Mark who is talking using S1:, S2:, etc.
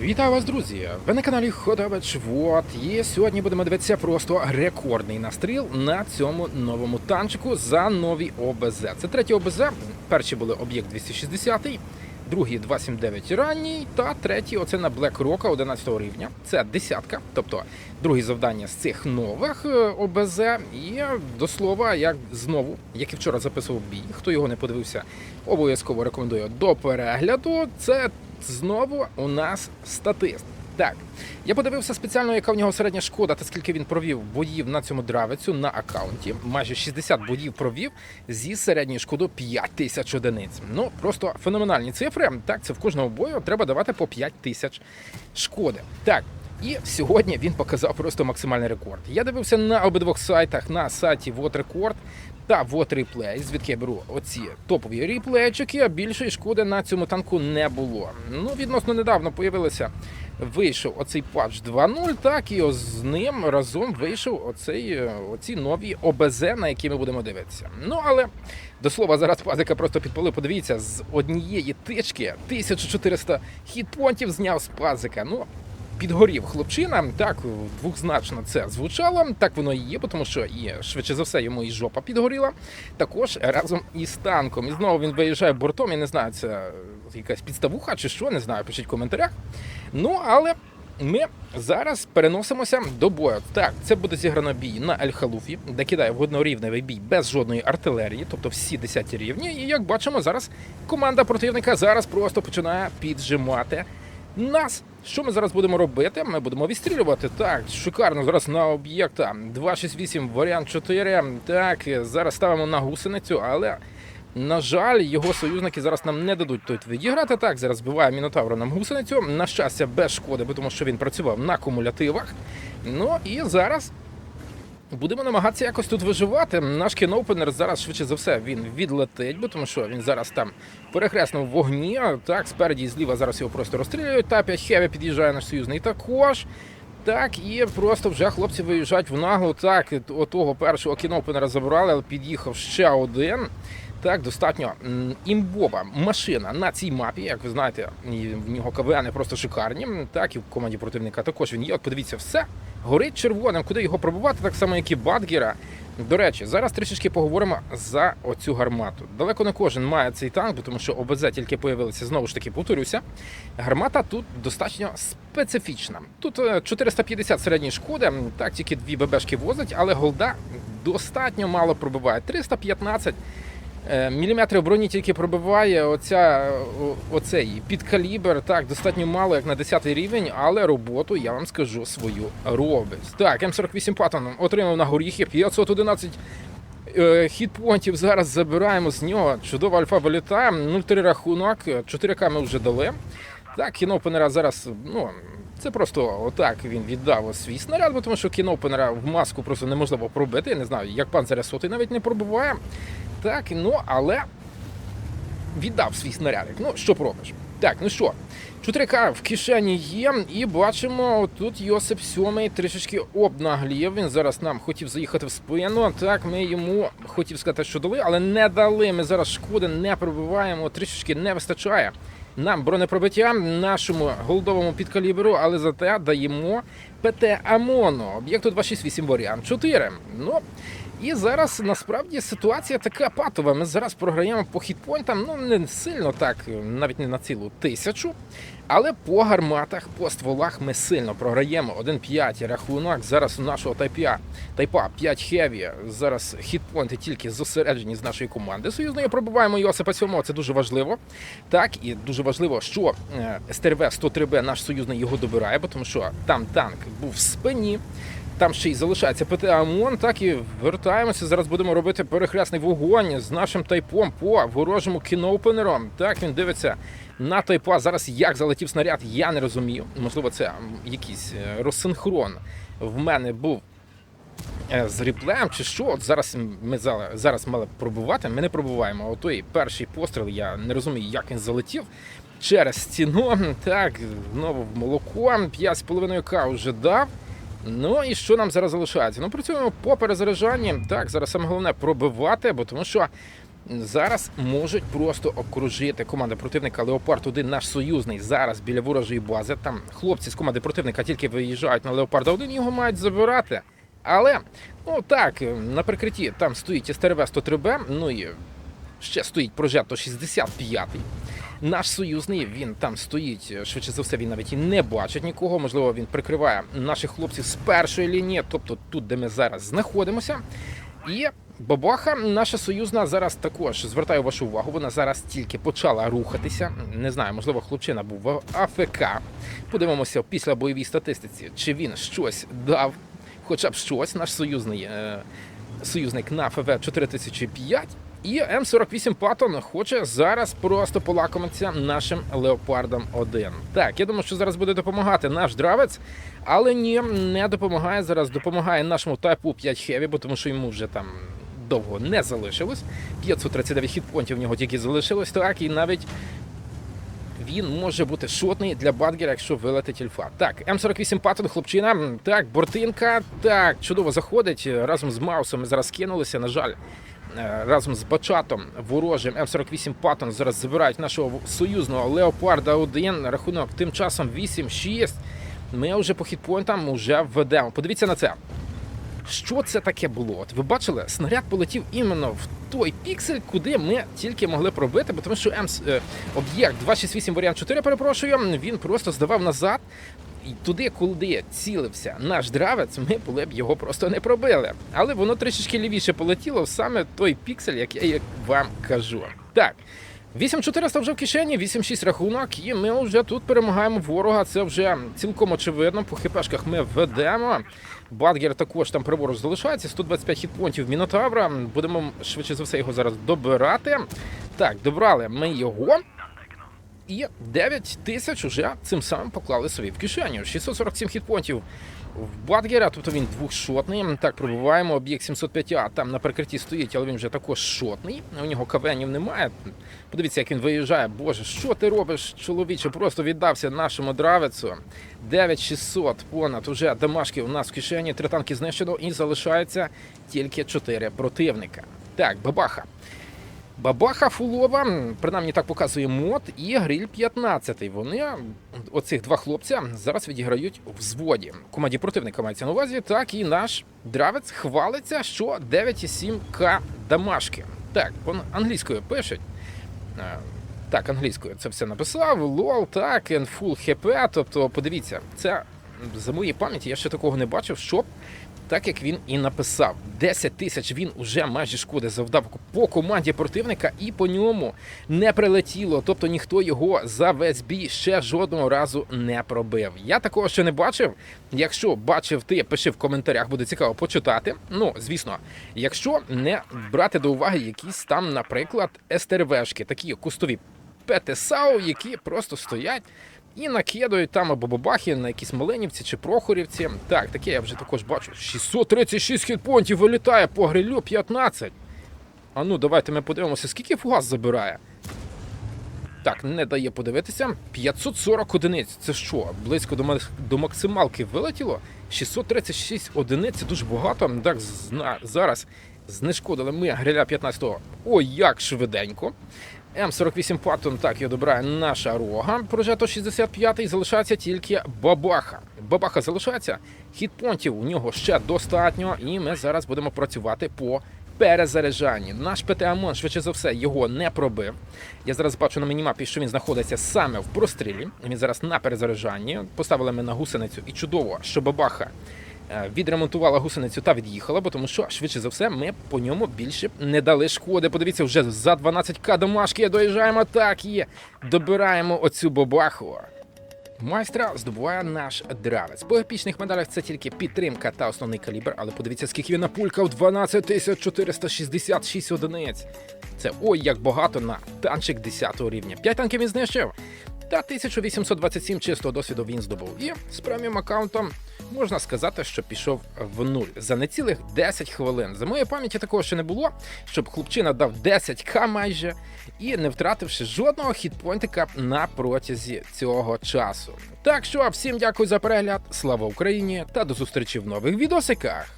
S1: Вітаю вас, друзі! Ви на каналі Ходович Вот. І сьогодні будемо дивитися просто рекордний настріл на цьому новому танчику за нові ОБЗ. Це третій ОБЗ. Перші були об'єкт 260, другий 279 ранній, та третій оце на Black Rock 11 рівня. Це десятка, тобто друге завдання з цих нових е, ОБЗ. І до слова, як знову, як і вчора записував бій, хто його не подивився, обов'язково рекомендую до перегляду. Це знову у нас статист. Так, я подивився спеціально, яка в нього середня шкода та скільки він провів боїв на цьому дравицю на аккаунті. Майже 60 боїв провів зі середньою шкодою 5 тисяч одиниць. Ну просто феноменальні цифри. Так, це в кожному бою треба давати по 5 тисяч шкоди. Так. І сьогодні він показав просто максимальний рекорд. Я дивився на обидвох сайтах на сайті Вот Record та Вот Replay, звідки я беру оці топові ріплейчики, а більшої шкоди на цьому танку не було. Ну, відносно недавно появилося, вийшов оцей патч 2.0, так і з ним разом вийшов оцей, е, оці нові ОБЗ, на які ми будемо дивитися. Ну але до слова, зараз пазика просто підпалив. Подивіться, з однієї тички 1400 хітпонтів зняв з пазика. Ну, підгорів хлопчина. Так двохзначно це звучало. Так воно і є, тому що і швидше за все йому і жопа підгоріла. Також разом із танком. І знову він виїжджає бортом. Я не знаю, це якась підставуха чи що, не знаю. Пишіть в коментарях. Ну але. Ми зараз переносимося до бою. Так, це буде зіграно бій на Ель-Халуфі, де кидає в однорівневий бій без жодної артилерії, тобто всі 10 рівні. І як бачимо, зараз команда противника зараз просто починає піджимати нас. Що ми зараз будемо робити? Ми будемо відстрілювати. Так, шикарно. Зараз на об'єкта 268 варіант 4. Так, зараз ставимо на гусеницю, але. На жаль, його союзники зараз нам не дадуть тут відіграти. Так, зараз збиває Мінотавра нам гусеницю. На щастя, без шкоди, тому що він працював на кумулятивах. Ну і зараз будемо намагатися якось тут виживати. Наш кіноупенер зараз швидше за все він відлетить, бо тому що він зараз там перехресно в вогні. Так, спереді і зліва зараз його просто розстрілюють. Та 5 хеві під'їжджає наш союзний також. Так, і просто вже хлопці виїжджають в наглу. Так, отого першого кінопенера забрали, але під'їхав ще один. Так, достатньо імбова машина на цій мапі. Як ви знаєте, в нього КВН просто шикарні. Так, і в команді противника також він є. От подивіться, все горить червоним, куди його пробувати, так само, як і Бадгера. До речі, зараз трішечки поговоримо за оцю гармату. Далеко не кожен має цей танк, бо тому що ОБЗ тільки появилися, знову ж таки, повторюся. Гармата тут достатньо специфічна. Тут е, 450 середньої шкоди, так тільки дві ББшки возить, але голда достатньо мало пробиває. 315 Е, Міліметрів броні тільки пробиває оця, оцей підкалібр, так, достатньо мало, як на 10 рівень, але роботу, я вам скажу, свою робить. Так, М48 Паттон отримав на горіхи 511 е, хітпонтів. Зараз забираємо з нього. Чудова альфа вилітає, 0-3 рахунок, 4К ми вже дали. Так, кінопенера зараз, ну. Це просто отак він віддав свій снаряд, тому що кінопенера в маску просто неможливо пробити. Я не знаю, як панциря сотий навіть не пробиває. Так, ну але віддав свій снарядик. Ну, що пробиш? Так, ну що, 4К в кишені є, і бачимо, тут Йосип Сьомий трішечки обнаглів. Він зараз нам хотів заїхати в спину. Так, ми йому хотів сказати, що дали, але не дали. Ми зараз шкоди не пробиваємо, трішечки не вистачає. Нам бронепробиття нашому голдовому підкалібру, але зате даємо ПТ АМОНу, об'єкту 268 варіант 4. Ну, і зараз насправді ситуація така патова. Ми зараз програємо по хітпойнтам, ну не сильно так, навіть не на цілу тисячу. Але по гарматах, по стволах ми сильно програємо. 1-5 рахунок. Зараз у нашого тайпа, тайпа 5 хеві. Зараз хітпойнти тільки зосереджені з нашої команди. Союзної пробиваємо Йосипа Сьомого, це дуже важливо. Так, і дуже важливо, що е, СТРВ 103Б наш союзний його добирає, бо тому що там танк був в спині. Там ще й залишається ПТ ОМОН, так і вертаємося. Зараз будемо робити перехресний вогонь з нашим тайпом по ворожому кіноупенеру. Так він дивиться на тайпа. Зараз як залетів снаряд, я не розумію. Можливо, це якийсь е, розсинхрон в мене був е, з ріплеєм чи що. От зараз ми зараз мали пробувати. Ми не пробуваємо. Отой перший постріл, я не розумію, як він залетів. Через стіну, так, знову в молоко, 5,5 к вже дав. Ну і що нам зараз залишається? Ну, працюємо по перезаряджанні. Так, зараз саме головне пробивати, бо тому що зараз можуть просто обкружити команда противника Леопард 1 наш союзний зараз біля ворожої бази. Там хлопці з команди противника тільки виїжджають на Леопарда 1 його мають забирати. Але ну так, на прикритті там стоїть СТРВ 103Б, ну і ще стоїть прожето 65 наш союзний він там стоїть. Швидше за все, він навіть і не бачить нікого. Можливо, він прикриває наших хлопців з першої лінії, тобто тут, де ми зараз знаходимося. І бабаха, наша союзна, зараз також звертаю вашу увагу. Вона зараз тільки почала рухатися. Не знаю, можливо, хлопчина був в АФК. Подивимося після бойовій статистиці, чи він щось дав, хоча б щось. Наш союзний е, союзник на ФВ 4005. І М48 Паттон хоче зараз просто полакомитися нашим Леопардом 1. Так, я думаю, що зараз буде допомагати наш дравець, але ні, не допомагає. Зараз допомагає нашому тайпу 5 Хеві, бо тому що йому вже там довго не залишилось. 539 хітпонтів в нього тільки залишилось, так, і навіть він може бути шотний для Бадгера, якщо вилетить ільфа. Так, М48 Паттон, хлопчина. Так, бортинка. Так, чудово заходить. Разом з Маусом ми зараз кинулися. На жаль, разом з Бачатом ворожим М48 Паттон зараз забирають нашого союзного Леопарда 1. Рахунок тим часом 8-6. Ми вже по хітпойнтам вже ведемо. Подивіться на це. Що це таке було? От ви бачили, снаряд полетів іменно в той піксель, куди ми тільки могли пробити, бо тому що М е, об'єкт 268 варіант 4, перепрошую, він просто здавав назад. Туди, куди цілився наш дравець, ми були б його просто не пробили. Але воно трішечки лівіше полетіло саме той піксель, як я вам кажу. Так. 8400 вже в кишені, 8-6 рахунок, і ми вже тут перемагаємо ворога. Це вже цілком очевидно. По хпшках ми ведемо. Бадгер також там праворуч залишається. 125 хітпонтів Мінотавра. Будемо швидше за все його зараз добирати. Так, добрали ми його. І 9 тисяч уже цим самим поклали собі в кишеню. 647 хітпонтів в Бадгера, тобто він двохшотний. Так, пробуваємо. Об'єкт 705А там на прикритті стоїть, але він вже також шотний. У нього кавенів немає. Подивіться, як він виїжджає. Боже, що ти робиш, чоловіче? Просто віддався нашому дравецю. 9600 понад уже дамашки у нас в кишені. Три танки знищено і залишається тільки 4 противника. Так, бабаха. Бабаха фулова, принаймні так показує мод, і гриль 15. Вони, оцих два хлопця, зараз відіграють в взводі. Команді противника мається на увазі. Так, і наш дравець хвалиться, що 9,7к дамашки. Так, англійською пишуть. Е, Так, англійською це все написав. Лол, так, and full HP. Тобто, подивіться, це за моєї пам'яті я ще такого не бачив, щоб так як він і написав. 10 тисяч він уже майже шкоди завдав по команді противника і по ньому не прилетіло. Тобто ніхто його за весь бій ще жодного разу не пробив. Я такого ще не бачив. Якщо бачив ти, пиши в коментарях, буде цікаво почитати. Ну, звісно, якщо не брати до уваги якісь там, наприклад, СТРВшки, такі кустові ПТСАУ, які просто стоять. І накидають там або бабахи на якісь Маленівці чи Прохорівці. Так, таке я вже також бачу. 636 хітпонтів вилітає по грилю 15. А ну, давайте ми подивимося, скільки фугас забирає. Так, не дає подивитися. 540 одиниць. Це що? Близько до, до максималки вилетіло? 636 одиниць дуже багато. Так, зна- зараз знешкодили ми гриля 15-го. Ой, як швиденько. М48 Паттон, так, його добирає наша рога. Прожето 65-й залишається тільки Бабаха. Бабаха залишається. Хітпонтів у нього ще достатньо, і ми зараз будемо працювати по перезаряджанні. Наш ПТАМОН, швидше за все, його не пробив. Я зараз бачу на мінімапі, що він знаходиться саме в прострілі. Він зараз на перезаряджанні. Поставили ми на гусеницю, і чудово, що Бабаха відремонтувала гусеницю та від'їхала, бо тому що швидше за все ми по ньому більше не дали шкоди. Подивіться, вже за 12к домашки доїжджаємо. Так є. Добираємо оцю бабаху. Майстра здобуває наш дравець. По епічних медалях це тільки підтримка та основний калібр, але подивіться, скільки він напулькав 12 466 одиниць. Це ой як багато на танчик 10 рівня. 5 танків він знищив. Та 1827 чистого досвіду він здобув. І з преміум аккаунтом можна сказати, що пішов в нуль за нецілих 10 хвилин. За моєю пам'яті такого ще не було, щоб хлопчина дав 10к майже і не втративши жодного хітпойнтика на протязі цього часу. Так що всім дякую за перегляд, слава Україні та до зустрічі в нових відосиках.